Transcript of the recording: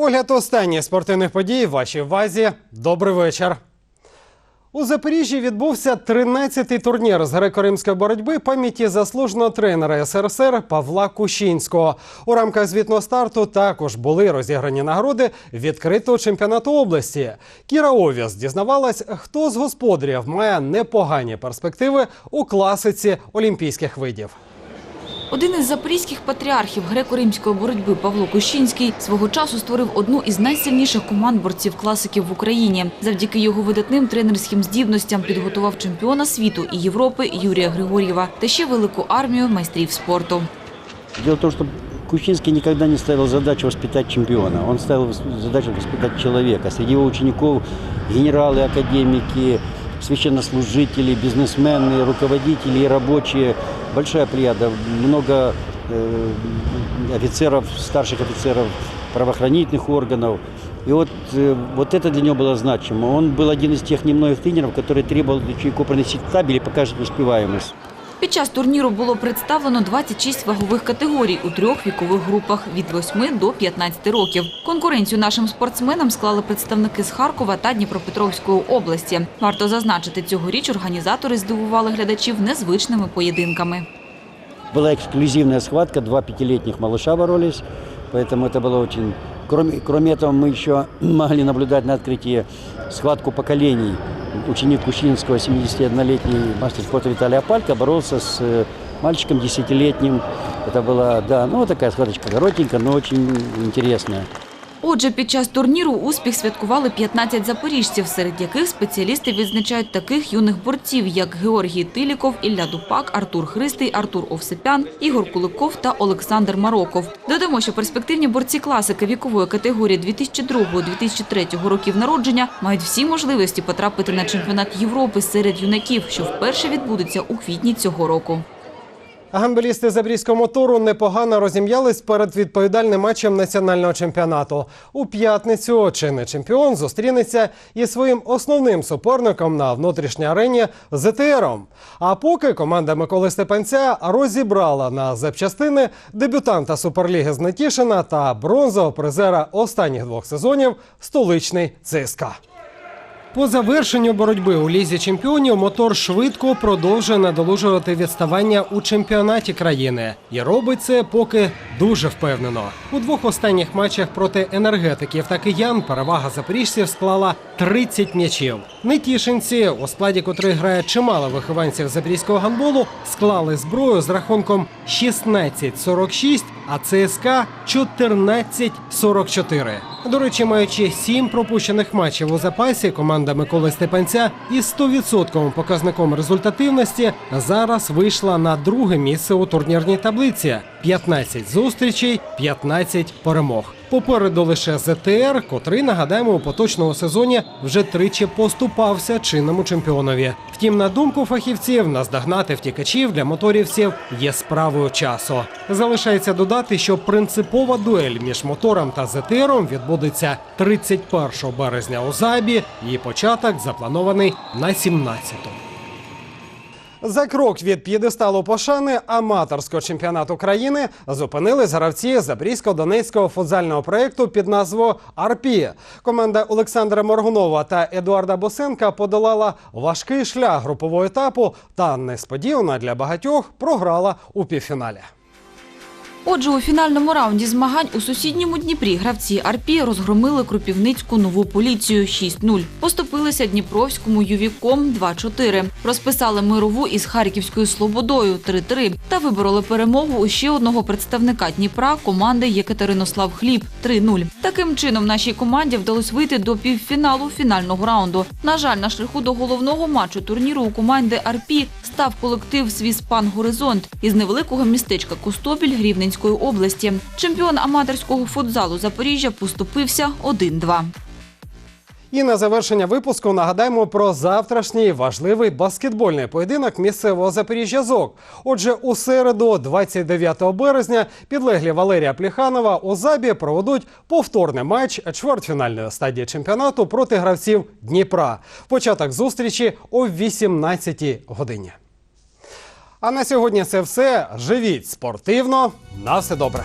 Огляд останніх спортивних подій в вашій увазі. Добрий вечір. У Запоріжжі відбувся 13-й турнір з греко-римської боротьби пам'яті заслуженого тренера СРСР Павла Кущинського. У рамках звітного старту також були розіграні нагороди відкритого чемпіонату області. Кіра Овіс дізнавалась, хто з господарів має непогані перспективи у класиці олімпійських видів. Один із запорізьких патріархів греко-римської боротьби Павло Кущинський свого часу створив одну із найсильніших команд борців-класиків в Україні. Завдяки його видатним тренерським здібностям підготував чемпіона світу і Європи Юрія Григор'єва та ще велику армію майстрів спорту. Дело в том, что Кучинский никогда не ставил задачу воспитать чемпиона. Он ставил задачу воспитать человека. Среди его учеников генералы, академики, священнослужители, бизнесмены, руководители и рабочие Большая плеяда, много э, офицеров, старших офицеров правоохранительных органов. И вот, э, вот это для него было значимо. Он был один из тех немногих тренеров, который требовал от учеников проносить табель и показывать успеваемость. Під час турніру було представлено 26 вагових категорій у трьох вікових групах від 8 до 15 років. Конкуренцію нашим спортсменам склали представники з Харкова та Дніпропетровської області. Варто зазначити, цьогоріч організатори здивували глядачів незвичними поєдинками. Была эксклюзивная схватка, два пятилетних малыша боролись, поэтому это было очень... Кроме, кроме этого, мы еще могли наблюдать на открытии схватку поколений. Ученик Кущинского, 71-летний мастер спорта Виталий Апалько, боролся с э, мальчиком 10-летним. Это была, да, ну, такая схваточка коротенькая, но очень интересная. Отже, під час турніру успіх святкували 15 запоріжців, серед яких спеціалісти відзначають таких юних борців, як Георгій Тиліков, Ілля Дупак, Артур Христий, Артур Овсепян, Ігор Куликов та Олександр Мароков. Додамо, що перспективні борці класики вікової категорії 2002-2003 років народження мають всі можливості потрапити на чемпіонат Європи серед юнаків, що вперше відбудеться у квітні цього року. Гамбелісти Забрізького мотору непогано розім'ялись перед відповідальним матчем національного чемпіонату. У п'ятницю чинний чемпіон зустрінеться із своїм основним суперником на внутрішній арені ЗТРом. А поки команда Миколи Степанця розібрала на запчастини дебютанта Суперліги з Нетішина та бронзового призера останніх двох сезонів столичний ЦСКА. По завершенню боротьби у лізі чемпіонів мотор швидко продовжує надолужувати відставання у чемпіонаті країни. І робить це поки дуже впевнено. У двох останніх матчах проти енергетиків та киян перевага запоріжців склала 30 м'ячів. Нетішинці, у складі котрих грає чимало вихованців запорізького гандболу, склали зброю з рахунком 16-46, а ЦСКА 14-44. До речі, маючи сім пропущених матчів у запасі, команда Миколи Степанця із 100% показником результативності зараз вийшла на друге місце у турнірній таблиці: 15 зустрічей, 15 перемог. Попереду лише ЗТР, котрий нагадаємо у поточному сезоні вже тричі поступався чинному чемпіонові. Втім, на думку фахівців, наздогнати втікачів для моторівців є справою часу. Залишається додати, що принципова дуель між мотором та ЗТРом відбудеться 31 березня у Забі. Її початок запланований на 17-ту. За крок від п'єдесталу пошани аматорського чемпіонату країни зупинились гравці Запорізько-Донецького футзального проєкту під назвою «Арпі». Команда Олександра Моргунова та Едуарда Босенка подолала важкий шлях групового етапу та несподівано для багатьох програла у півфіналі. Отже, у фінальному раунді змагань у сусідньому Дніпрі гравці Арпі розгромили Кропівницьку нову поліцію 6-0. Поступилися Дніпровському Ювіком 2-4. Розписали мирову із Харківською Слободою 3-3 та вибороли перемогу у ще одного представника Дніпра команди Єкатеринослав Хліб 3-0. Таким чином нашій команді вдалося вийти до півфіналу фінального раунду. На жаль, на шляху до головного матчу турніру у команди Арпі став колектив Свіспан Горизонт із невеликого містечка Костопіль Рівненської області. Чемпіон аматорського футзалу Запоріжжя поступився 1-2. І на завершення випуску нагадаємо про завтрашній важливий баскетбольний поєдинок місцевого Запоріжжя ЗОК. Отже, у середу, 29 березня, підлеглі Валерія Пліханова у Забі проведуть повторний матч чвертьфінальної стадії чемпіонату проти гравців Дніпра. Початок зустрічі о 18 годині. А на сьогодні це все. Живіть спортивно. На все добре.